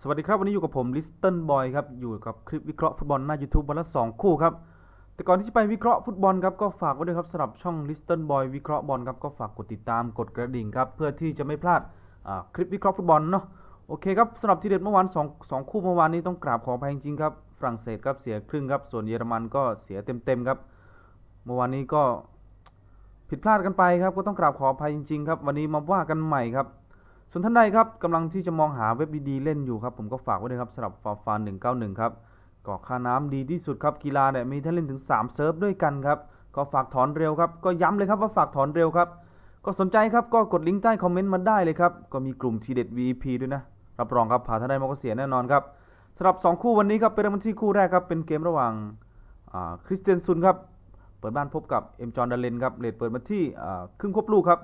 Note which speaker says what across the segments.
Speaker 1: สวัสดีครับ วันนี้อยู่กับผมลิสตันบอยครับอยู่กับคลิปวิเคราะห์ฟุตบอลหน้า YouTube วันละ 2 คู่ครับ แต่ก่อนที่จะไปวิเคราะห์ฟุตบอลครับก็ฝากไว้ด้วยครับสำหรับช่องลิสตันบอยวิเคราะห์บอลครับก็ฝากกดติดตามกดกระดิ่งครับเพื่อที่จะไม่พลาดคลิปวิเคราะห์ฟุตบอลเนาะโอเคครับสำหรับทีเด็ดเมื่อวาน2 2คู่เมื่อวานนี้ต้องกราบขออภัยจริงครับฝรั่งเศสครับเสียครึ่งครับส่วนเยอรมันก็เสียเต็มๆครับ เมื่อวานนี้ก็ผิดพลาดกันไปครับก็ต้องกราบขออภัยจริงๆครับวันนี้มาว่ากันใหม่ครับ ส่วนท่านใดครับกำลังที่จะมองหาเว็บดีๆเล่นอยู่ครับ ผมก็ฝากไว้ด้วยครับสำหรับฟาฟาน191 ครับก็ค่าน้ำดีที่สุดครับกีฬาเนี่ยมีท่านเล่นถึง 3 เซิร์ฟด้วยกันครับก็ฝากถอนเร็วครับ ก็ย้ำเลยครับว่าฝากถอนเร็วครับก็สนใจครับก็กดลิงก์ใต้คอมเมนต์มาได้เลยครับ ก็มีกลุ่มทีเด็ด VIP ด้วยนะ รับรองครับผ่านท่านใดมาก็เสียแน่นอนครับสำหรับ 2 คู่วันนี้ครับเป็นเริ่มที่คู่แรกครับเป็นเกมระหว่างคริสเตียนซุนครับเปิดบ้านพบกับเอ็มจอร์ดาเลนครับเลดเปิดมาที่ครึ่งควบลูกครับ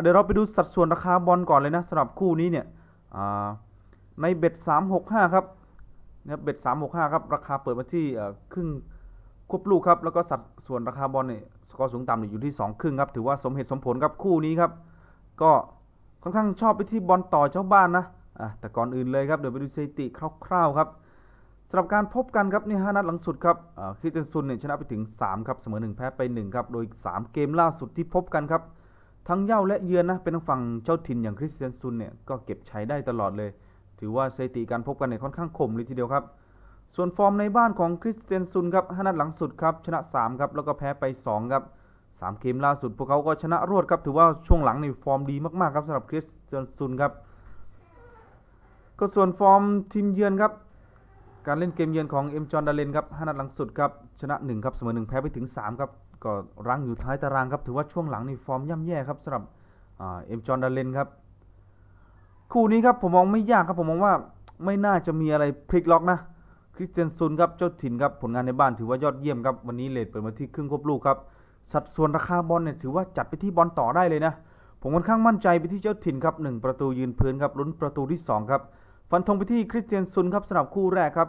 Speaker 1: เดี๋ยวเราไปดูสัดส่วนราคาบอลก่อนเลยนะสำหรับคู่นี้เนี่ยในเบ็ด365 ครับนะครับเบ็ด365 ครับ ราคาเปิดมาที่ครึ่งควบลูกครับ แล้วก็สัดส่วนราคาบอลเนี่ยสกอร์สูงต่ำอยู่ที่ 2 ครึ่งครับ ถือว่าสมเหตุสมผลครับคู่นี้ครับ ก็ค่อนข้างชอบไปที่บอลต่อเจ้าบ้านนะแต่ก่อนอื่นเลยครับเดี๋ยวไปดูสถิติคร่าวๆครับสำหรับการพบกันครับนี่ห้านัดหลังสุดครับคริสเตนซุนเนี่ยชนะไปถึง 3 ครับ เสมอ 1 แพ้ไป 1 ครับ โดย 3 เกมล่าสุดที่พบกันครับ ทั้งเย่าและเยือนนะเป็นทางฝั่งเจ้าถิ่นอย่างคริสเตียนซุนเนี่ยก็เก็บใช้ได้ตลอดเลย ถือว่าสถิติการพบกันเนี่ยค่อนข้างคมเลยทีเดียวครับ ส่วนฟอร์มในบ้านของคริสเตียนซุนครับห้านัดหลังสุดครับชนะ3ครับแล้วก็แพ้ไป2ครับ3เกมล่าสุดพวกเขาก็ชนะรวดครับถือว่าช่วงหลังในฟอร์มดีมากๆครับสำหรับคริสเตียนซุนครับก็ส่วนฟอร์มทีมเยือนครับการเล่นเกมเยือนของเอ็มจอร์ดาเลนครับห้านัดหลังสุดครับชนะ1ครับเสมอ1แพ้ไปถึง3ครับ ก็รั้งอยู่ท้ายตารางครับถือว่าช่วงหลังในฟอร์มย่ำแย่ครับสำหรับเอ็มจอร์ดาเลนครับคู่นี้ครับผมมองไม่ยากครับผมมองว่าไม่น่าจะมีอะไรพลิกล็อกนะคริสเตียนซุนครับเจ้าถิ่นครับผลงานในบ้านถือว่ายอดเยี่ยมครับวันนี้เลทเปิดมาที่ครึ่งควบลูกครับสัดส่วนราคาบอลเนี่ยถือว่าจัดไปที่บอลต่อได้เลยนะผมค่อนข้างมั่นใจไปที่เจ้าถิ่นครับหนึ่งประตูยืนพื้นครับลุ้นประตูที่สองครับฟันธงไปที่คริสเตียนซุนครับสำหรับคู่แรกครับ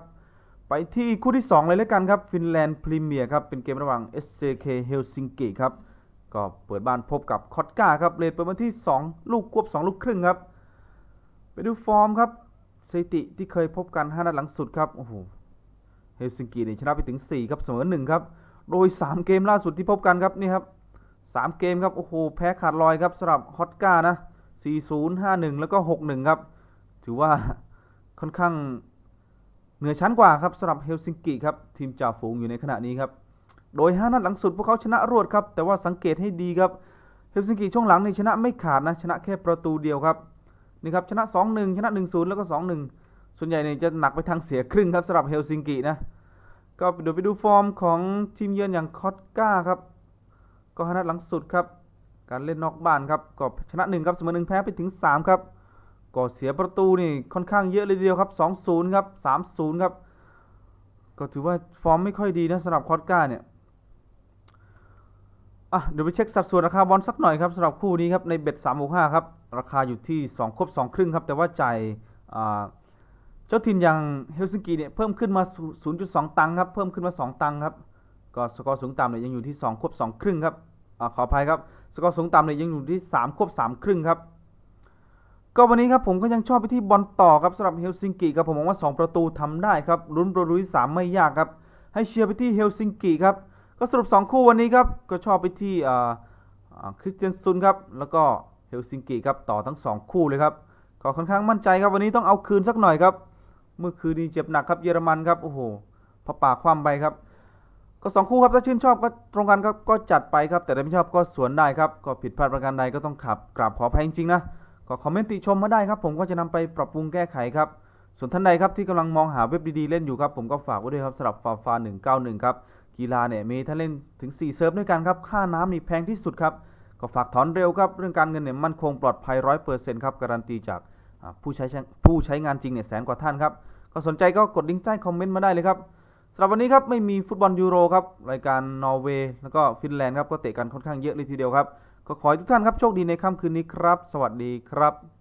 Speaker 1: ไปที่คู่ที่ 2 เลยแล้วกันครับฟินแลนด์พรีเมียร์ครับเป็นเกมระหว่าง SJK เฮลซิงกิครับก็เปิดบ้านพบกับคอตกาครับเลทเปิดมาที่ 2 ลูกควบ 2 ลูกครึ่งครับ ไปดูฟอร์มครับสถิติที่เคยพบกัน 5 นัดหลังสุดครับโอ้โหเฮลซิงกิเนี่ยชนะไปถึง 4 ครับเสมอ 1 ครับ โดย 3 เกมล่าสุดที่พบกันครับนี่ครับ 3 เกมครับโอ้โหแพ้ขาดลอยครับสำหรับฮอตกานะ 4-0 5-1 แล้วก็ 6-1 ครับ ถือว่าค่อนข้าง นือชั้นกว่าครับสำหรับเฮลซิงกิครับทีมจ่าฝูงอยู่ในขณะนี้ครับโดย 5 นัดหลังสุดพวกเขาชนะรวดครับแต่ว่าสังเกตให้ดีครับเฮลซิงกิช่วงหลังนี่ชนะไม่ขาดนะชนะแค่ประตูเดียวครับนี่ครับชนะ 2-1 ชนะ 1-0 แล้วก็ 2-1 ส่วนใหญ่เนี่ยจะหนักไปทางเสียครึ่งครับสำหรับเฮลซิงกินะก็เดี๋ยวไปดูฟอร์มของทีมเยือนอย่างคอตกาครับก็5นัดหลังสุดครับการเล่นนอกบ้านครับก็ชนะ1ครับเสมอ1แพ้ไปถึง 3 ครับ ก็เสียประตูนี่ค่อนข้างเยอะเลยทีเดียวครับ 2-0 ครับ 3-0 ครับ ก็ถือว่าฟอร์มไม่ค่อยดีนะสำหรับคอตกาเนี่ย อะเดี๋ยวไปเช็คสัดส่วนราคาบอลสักหน่อยครับสำหรับคู่นี้ครับในเบ็ด365ครับ ราคาอยู่ที่ 2 ครบ 2 ครึ่งครับ แต่ว่าจ่ายเจ้าถิ่นอย่างเฮลซิงกิเนี่ยเพิ่มขึ้นมา 0.2 ตังค์ครับ เพิ่มขึ้นมา 2 ตังค์ครับ ก็สกอร์สูงต่ำเนี่ยยังอยู่ที่ 2 ครบ 2 ครึ่งครับอขออภัยครับ สกอร์สูงต่ำเนี่ยยังอยู่ที่ 3 ครบ 3 ครึ่งครับ ก็วันนี้ครับผมก็ยังชอบไปที่บอลต่อครับสำหรับเฮลซิงกิครับผมมองว่า 2 ประตูทำได้ครับลุ้นประตูที่3ไม่ยากครับ ให้เชียร์ไปที่เฮลซิงกิครับก็สรุป 2 คู่วันนี้ครับก็ชอบไปที่คริสเตียนซุนครับแล้วก็เฮลซิงกิครับต่อทั้ง 2 คู่เลยครับก็ค่อนข้างมั่นใจครับวันนี้ต้องเอาคืนสักหน่อยครับเมื่อคืนนี้เจ็บหนักครับเยอรมันครับโอ้โหพระป่าคว่ำไปครับ ก็สองคู่ครับถ้าชื่นชอบก็ตรงกันครับก็จัดไปครับแต่ถ้าไม่ชอบก็สวนได้ครับก็ผิดพลาดประการใดก็ต้องขับกราบขออภัยจริงๆนะ ก็คอมเมนต์ติชมมาได้ครับ ผมก็จะนำไปปรับปรุงแก้ไขครับ ส่วนท่านใดครับที่กำลังมองหาเว็บดีๆเล่นอยู่ครับ ผมก็ฝากไว้ด้วยครับสำหรับฟาฟา191 ครับ กีฬาเนี่ยมีท่านเล่นถึง 4 เซิร์ฟด้วยกันครับ ค่าน้ำนี่แพงที่สุดครับ ก็ฝากถอนเร็วครับ เรื่องการเงินเนี่ยมั่นคงปลอดภัยร้อยเปอร์เซ็นต์ครับ การันตีจากผู้ใช้ผู้ใช้งานจริงเนี่ยแสนกว่าท่านครับ ก็สนใจก็กดลิงก์ใต้คอมเมนต์มาได้เลยครับสำหรับวันนี้ครับไม่มีฟุตบอลยูโรครับรายการนอร์เวย์แล้วก็ฟินแลนด์ครับก็เตะกันค่อนข้างเยอะเลยทีเดียวครับ ก็ขอให้ทุกท่านครับโชคดีในค่ำคืนนี้ครับ สวัสดีครับ